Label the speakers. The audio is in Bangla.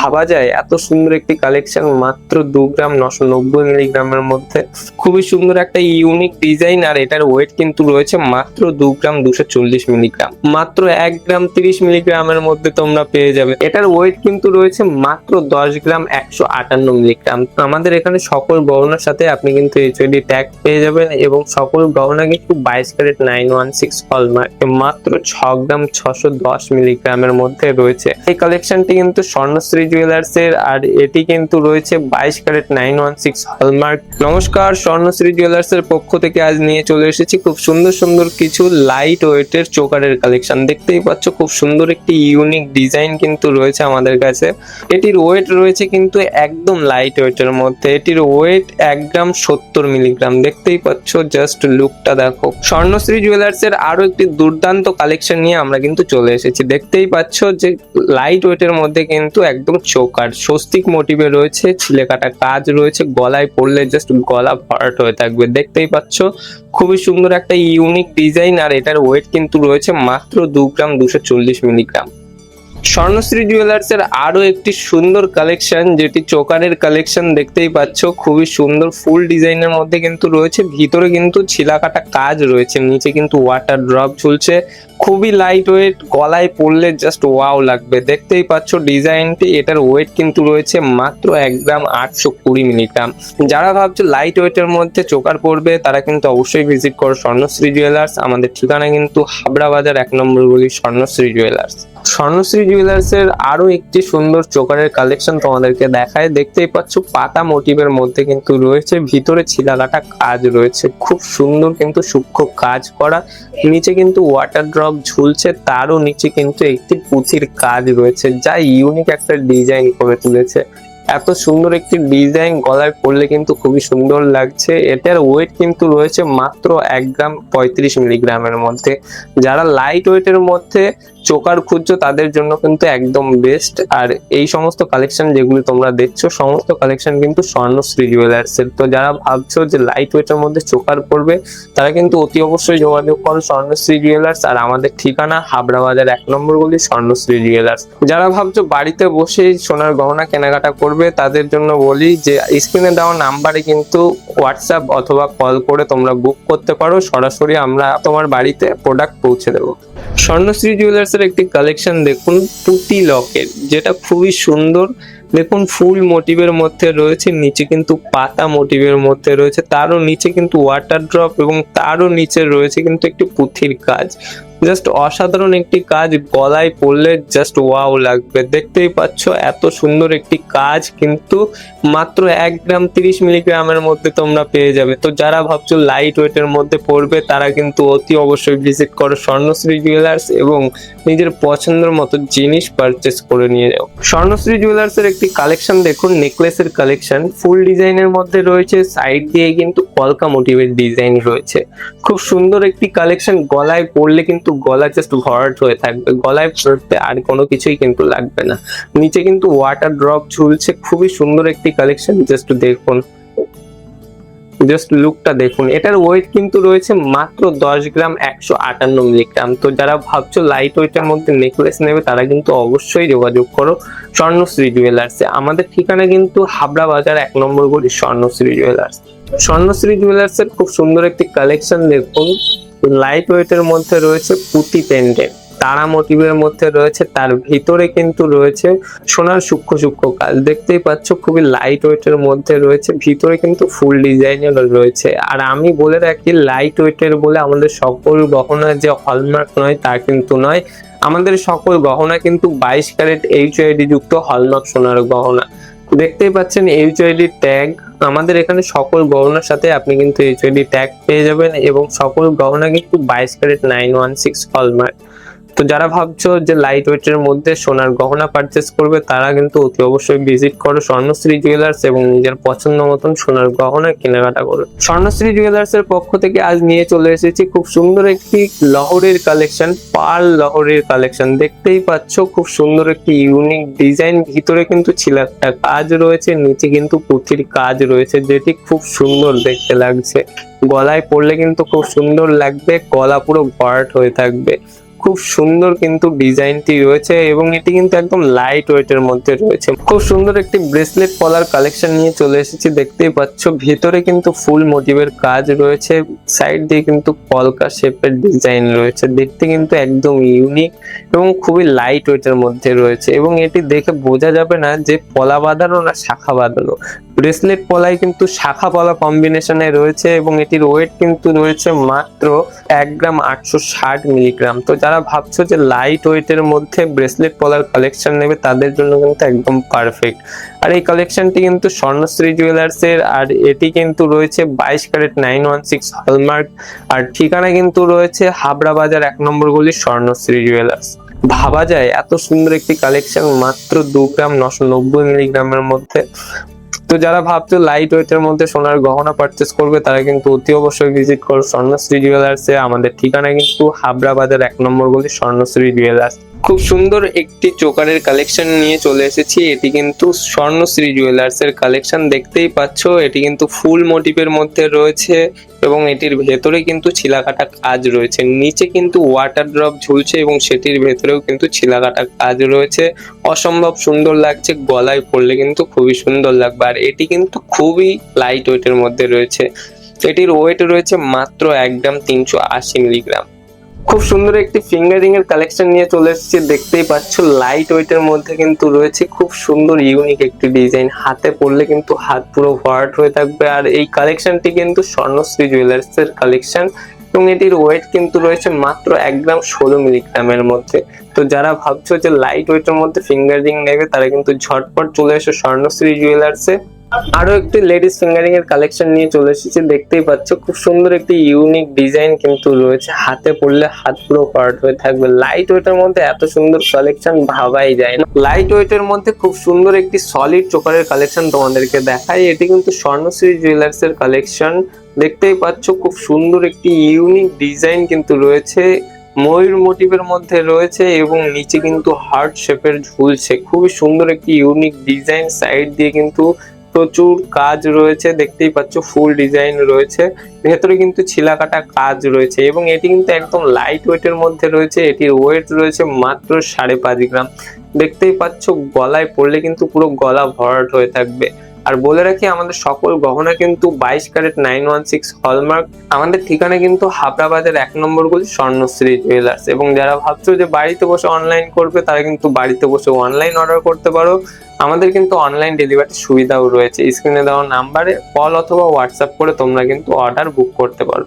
Speaker 1: ভাবা যায়, এত সুন্দর একটি কালেকশন মাত্র দু গ্রাম নশো নব্বই মিলিগ্রামের মধ্যে। খুবই সুন্দর একটা ইউনিক ডিজাইন আর এটার ওয়েট কিন্তু রয়েছে মাত্র দু গ্রাম দুশো চল্লিশ মিলিগ্রাম মাত্র এক গ্রাম তিরিশ মিলিগ্রামের মধ্যে তোমরা পেয়ে যাবে। এটার ওয়েট কিন্তু রয়েছে মাত্র দশ গ্রাম একশো আটান্ন মিলিগ্রাম আমাদের এখানে সকল গহনার সাথে আপনি কিন্তু এইচডি ট্যাগ পেয়ে যাবেন এবং সকল গহনা কিন্তু বাইশ carat nine one six hallmark মাত্র ছ গ্রাম ছশো দশ মিলিগ্রামের মধ্যে রয়েছে। এই কালেকশনটি কিন্তু স্বর্ণশ্রী জুয়েলার্স এর আর এটি কিন্তু রয়েছে বাইশ carat nine one six hallmark নমস্কার, স্বর্ণশ্রী জুয়েলার্স এর পক্ষ থেকে আজ নিয়ে চলে এসেছি খুব সুন্দর সুন্দর কিছু লাইট ওয়েটের চোকারের কালেকশন দেখতেই পাচ্ছ, খুব সুন্দর একটি ইউনিক ডিজাইন কিন্তু রয়েছে আমাদের কাছে। এটির ওয়েট রয়েছে কিন্তু একদম লাইট ওয়েটের মধ্যে। এটির ওয়েট এক গ্রাম সত্তর মিলিগ্রাম দেখতেই পাচ্ছ জাস্ট লুকটা দেখো। স্বর্ণশ্রী জুয়েলার্স এর আরও একটি দুর্দান্ত কালেকশন নিয়ে আমরা কিন্তু চলে এসেছি। দেখতেই পাচ্ছ যে লাইট ওয়েটের মধ্যে কিন্তু একদম চোকার স্বস্তিক মোটিভে রয়েছে, ছিলে কাটা কাজ রয়েছে, গলায় পড়লে জাস্ট গলা ভরাট হয়ে থাকবে। দেখতেই পাচ্ছ, খুবই সুন্দর একটা ইউনিক ডিজাইন আর এটার ওয়েট কিন্তু রয়েছে মাত্র দু গ্রাম দুশো চল্লিশ মিলিগ্রাম। স্বর্ণশ্রী জুয়েলার্স এর আরও একটি সুন্দর কালেকশন যেটি চোকারের কালেকশন দেখতেই পাচ্ছ। খুবই সুন্দর ফুল ডিজাইনের মধ্যে কিন্তু রয়েছে। ভিতরে কিন্তু ছিলাকাটা কাজ রয়েছে। নিচে কিন্তু ওয়াটার ড্রপ ঝুলছে। খুবই লাইট ওয়েট গলায় পড়লে জাস্ট ওয়াও লাগবে। দেখতেই পাচ্ছ ডিজাইনটি, এটার ওয়েট কিন্তু রয়েছে মাত্র এক গ্রাম আটশো কুড়ি মিলিগ্রাম। যারা ভাবছ লাইট ওয়েটের মধ্যে চোকার পড়বে তারা কিন্তু অবশ্যই ভিজিট করো স্বর্ণশ্রী জুয়েলার্স আমাদের ঠিকানা কিন্তু হাবড়া বাজার এক নম্বর গলি স্বর্ণশ্রী জুয়েলার্স স্বর্ণশ্রী জুয়েলার্স এর আরও একটি সুন্দর চোকারের কালেকশন তোমাদেরকে দেখায়। দেখতেই পাচ্ছ, পাতা মোটিভের মধ্যে কিন্তু রয়েছে, ভিতরে ছিলাকাটা কাজ রয়েছে। খুব সুন্দর কিন্তু সূক্ষ্ম কাজ করা। নিচে কিন্তু ওয়াটার ড্রপ ঝুলছে, তারও নিচে কিন্তু একটি পুঁথির কাজ রয়েছে, যা ইউনিক একটা ডিজাইন করে তুলেছে। এত সুন্দর একটি ডিজাইন গলায় পড়লে কিন্তু খুবই সুন্দর লাগছে। এটার ওয়েট কিন্তু রয়েছে মাত্র এক গ্রাম পঁয়ত্রিশ মিলিগ্রামের মধ্যে। যারা লাইট ওয়েটের মধ্যে চোকার খুঁজছো, তাদের জন্য কিন্তু একদম বেস্ট আর এই সমস্ত কালেকশন যেগুলো তোমরা দেখছ, সমস্ত কালেকশন কিন্তু স্বর্ণশ্রী জুয়েলার্স এর তো যারা ভাবছ যে লাইট ওয়েটের মধ্যে চোকার পড়বে তারা কিন্তু অতি অবশ্যই যোগাযোগ করো স্বর্ণশ্রী জুয়েলার্স আর আমাদের ঠিকানা হাবড়া বাজার এক নম্বর গলি স্বর্ণশ্রী জুয়েলার্স যারা ভাবছ বাড়িতে বসেই সোনার গহনা কেনাকাটা করবে তাদের জন্য বলি যে স্ক্রিনে দেওয়া নাম্বারে কিন্তু হোয়াটসঅ্যাপ অথবা কল করে তোমরা বুক করতে পারো। সরাসরি আমরা তোমার বাড়িতে প্রোডাক্ট পৌঁছে দেবো। স্বর্ণশ্রী জুয়েলার্স এর একটি কালেকশন দেখুন, পুঁতি লকের যেটা খুবই সুন্দর। দেখুন, ফুল মোটিভের মধ্যে রয়েছে, নিচে কিন্তু পাতা মোটিভের মধ্যে রয়েছে, তারও নিচে কিন্তু ওয়াটার ড্রপ এবং তারও নিচে রয়েছে কিন্তু একটি পুঁথির কাজ জাস্ট অসাধারণ একটি কাজ, গলায় পড়লে জাস্ট ওয়াও লাগবে। দেখতেই পাচ্ছ, এত সুন্দর একটি কাজ কিন্তু মাত্র এক গ্রাম তিরিশ মিলিগ্রামের মধ্যে তোমরা পেয়ে যাবে। তো যারা ভাবছ লাইট ওয়েটের মধ্যে পড়বে, তারা কিন্তু অতি অবশ্যই ভিজিট করো স্বর্ণশ্রী জুয়েলার্স এবং নিজের পছন্দের মতো জিনিস পারচেস করে নিয়ে যাও। স্বর্ণশ্রী জুয়েলার্স এর একটি কালেকশন দেখুন নেকলেসের কালেকশন ফুল ডিজাইনের মধ্যে রয়েছে সাইড দিয়ে কিন্তু কলকা মোটিভের ডিজাইন রয়েছে। খুব সুন্দর একটি কালেকশন গলায় পড়লে কিন্তু গলা জাস্ট ভরাট হয়ে থাকবে। গলায় পড়তে আর কোনো কিছুই কিন্তু লাগবে না। নিচে কিন্তু ওয়াটার ড্রপ ঝুলছে। খুবই সুন্দর একটি কালেকশন জাস্ট দেখুন। জাস্ট লুকটা দেখুন। এটার ওয়েট কিন্তু রয়েছে মাত্র দশ গ্রাম একশো আটান্ন মিলিগ্রাম তো যারা ভাবছ লাইট ওয়েটের মধ্যে নেকলেস নেবে, তারা কিন্তু অবশ্যই যোগাযোগ করো স্বর্ণশ্রী জুয়েলার্সে আমাদের ঠিকানা কিন্তু হাবড়া বাজার এক নম্বর গলি, স্বর্ণশ্রী জুয়েলার্স স্বর্ণশ্রী জুয়েলার্স এর খুব সুন্দর একটি কালেকশন দেখুন। লাইট ওয়েটের মধ্যে রয়েছে পুঁতি পেন্ডেন্ট তারা মোটিভের মধ্যে রয়েছে, তার ভিতরে কিন্তু রয়েছে সোনার সূক্ষ্ম সূক্ষ্ম কাজ দেখতেই পাচ্ছ, খুবই লাইট ওয়েটের মধ্যে রয়েছে, ভিতরে কিন্তু ফুল ডিজাইনের রয়েছে। আর আমি বলে রাখি লাইট ওয়েটের বলে আমাদের সকল গহনা যে হলমার্ক নয়, তা কিন্তু নয়। আমাদের সকল গহনা কিন্তু বাইশ ক্যারেট এইচআইডি যুক্ত হলমার্ক সোনার গহনা। দেখতেই পাচ্ছেন এইচআইডি ট্যাগ আমাদের এখানে সকল গহনার সাথে আপনি কিন্তু এইচআইডি ট্যাগ পেয়ে যাবেন এবং সকল গহনা কিন্তু বাইশ carat nine one six hallmark তো যারা ভাবছ যে লাইট ওয়েটের মধ্যে সোনার গহনা পারচেস করবে, তারা কিন্তু অতি অবশ্যই ভিজিট করো স্বর্ণশ্রী জুয়েলার্স এবং নিজের পছন্দ মতন সোনার গহনা কেনাকাটা করো। স্বর্ণশ্রী জুয়েলার্স এর পক্ষ থেকে আজ নিয়ে চলে এসেছি খুব সুন্দর একটি লহরের কালেকশন পার্ল লহরের কালেকশন দেখতেই পাচ্ছ খুব সুন্দর একটি ইউনিক ডিজাইন ভিতরে কিন্তু ছিল একটা কাজ রয়েছে, নিচে কিন্তু পুঁথির কাজ রয়েছে যেটি খুব সুন্দর দেখতে লাগছে। গলায় পড়লে কিন্তু খুব সুন্দর লাগবে, গলা পুরো ভরাট হয়ে থাকবে। খুব সুন্দর কিন্তু ডিজাইনটি রয়েছে এবং এটি কিন্তু একদম লাইট ওয়েটের মধ্যে রয়েছে। খুব সুন্দর একটি ব্রেসলেট পলার কালেকশন নিয়ে চলে এসেছি, দেখতেই পাচ্ছ। ভেতরে কিন্তু ফুল মোটিভের কাজ রয়েছে সাইড দিয়ে কিন্তু কলকা শেপের ডিজাইন রয়েছে। দেখতে কিন্তু একদম ইউনিক এবং খুবই লাইট ওয়েটের মধ্যে রয়েছে এবং এটি দেখে বোঝা যাবে না যে পলা বাঁধানো না শাখা বাঁধানো। ব্রেসলেট পলাই কিন্তু শাখা পলা কম্বিনেশনে রয়েছে এবং এটির ওয়েট কিন্তু রয়েছে মাত্র এক গ্রাম আটশো ষাট মিলিগ্রাম তো যারা ভাবছ যে লাইট ওয়েটের মধ্যে ব্রেসলেট পলার কালেকশন নেবে, তাদের জন্য কিন্তু একদম পারফেক্ট আর এই কালেকশনটি কিন্তু স্বর্ণশ্রী জুয়েলার্স এর, আর এটি কিন্তু রয়েছে বাইশ carat nine one six hallmark আর ঠিকানা কিন্তু রয়েছে হাবড়া বাজার এক নম্বর গলি স্বর্ণশ্রী জুয়েলার্স ভাবা যায়, এত সুন্দর একটি কালেকশন মাত্র দু গ্রাম নশো নব্বই মিলিগ্রামের মধ্যে। তো যারা ভাবছ লাইট ওয়েটের মধ্যে সোনার গহনা পারচেস করবে, তারা কিন্তু অতি অবশ্যই ভিজিট করো স্বর্ণশ্রী জুয়েলার্সে আমাদের ঠিকানা কিন্তু হাবরাবাদের এক নম্বর গলি, স্বর্ণশ্রী জুয়েলার্স খুব সুন্দর একটি চোকারের কালেকশন নিয়ে চলে এসেছি। এটি কিন্তু স্বর্ণশ্রী জুয়েলার্স এর কালেকশন দেখতেই পাচ্ছ। এটি কিন্তু ফুল মোটিভের মধ্যে রয়েছে এবং এটির ভেতরে কিন্তু ছিলাকাটা কাজ রয়েছে। নিচে কিন্তু ওয়াটার ড্রপ ঝুলছে এবং সেটির ভেতরেও কিন্তু ছিলাকাটা কাজ রয়েছে। অসম্ভব সুন্দর লাগছে, গলায় পড়লে কিন্তু খুবই সুন্দর লাগবে। আর এটি কিন্তু খুবই লাইট ওয়েটের মধ্যে রয়েছে। এটির ওয়েট রয়েছে মাত্র এক গ্রাম তিনশো আশি মিলিগ্রাম। খুব সুন্দর একটি ফিঙ্গারিং এর কালেকশন নিয়ে চলে এসেছি। দেখতেই পাচ্ছ লাইট ওয়েটের মধ্যে কিন্তু রয়েছে খুব সুন্দর ইউনিক একটি ডিজাইন হাতে পড়লে কিন্তু হাত পুরো ভরাট হয়ে থাকবে। আর এই কালেকশনটি কিন্তু স্বর্ণশ্রী জুয়েলার্স এর কালেকশন এবং এটির ওয়েট কিন্তু রয়েছে মাত্র এক গ্রাম ষোলো মিলিগ্রামের মধ্যে। তো যারা ভাবছ যে লাইট ওয়েটের মধ্যে ফিঙ্গার ফিঙ্গারিং নেবে তারা কিন্তু ঝটপট চলে এসো স্বর্ণশ্রী জুয়েলার্সে আরও একটি লেডিস ফিঙ্গারিং এর কালেকশন নিয়ে চলে এসেছি। দেখতেই পাচ্ছ, খুব সুন্দর একটি ইউনিক ডিজাইন কিন্তু রয়েছে। হাতে পড়লে হাত পুরো পার্ট হয়ে থাকবে। লাইট ওয়েটের মধ্যে এত সুন্দর কালেকশন ভাবাই যায় না। লাইট ওয়েটের মধ্যে খুব সুন্দর একটি সলিড চোকারের কালেকশন তোমাদেরকে দেখাই। এটি কিন্তু স্বর্ণশ্রী জুয়েলার্স এর কালেকশন দেখতেই পাচ্ছ, খুব সুন্দর একটি ইউনিক ডিজাইন কিন্তু রয়েছে। ময়ূর মোটিভের মধ্যে রয়েছে এবং নিচে কিন্তু হার্ট শেপের ঝুলছে। খুবই সুন্দর একটি ইউনিক ডিজাইন সাইড দিয়ে কিন্তু প্রচুর কাজ রয়েছে, দেখতেই পাচ্ছ ফুল ডিজাইন রয়েছে। ভেতরে কিন্তু ছিলাকাটা কাজ রয়েছে এবং এটি কিন্তু একদম লাইট ওয়েটের মধ্যে রয়েছে, এটির ওয়েট রয়েছে মাত্র সাড়ে পাঁচ গ্রাম। দেখতেই পাচ্ছ গলায় পড়লে কিন্তু পুরো গলা ভরাট হয়ে থাকবে। আর বলে রাখি, আমাদের সকল গহনা কিন্তু বাইশ carat nine one six hallmark. আমাদের ঠিকানা কিন্তু হাবড়াবাদের এক নম্বর গুলি স্বর্ণশ্রী জুয়েলার্স এবং যারা ভাবছ যে বাড়িতে বসে অনলাইন করবে, তারা কিন্তু বাড়িতে বসে অনলাইন অর্ডার করতে পারো। আমাদের কিন্তু অনলাইন ডেলিভারির সুবিধাও রয়েছে। স্ক্রিনে দেওয়া নাম্বারে কল অথবা হোয়াটসঅ্যাপ করে তোমরা কিন্তু অর্ডার বুক করতে পারো।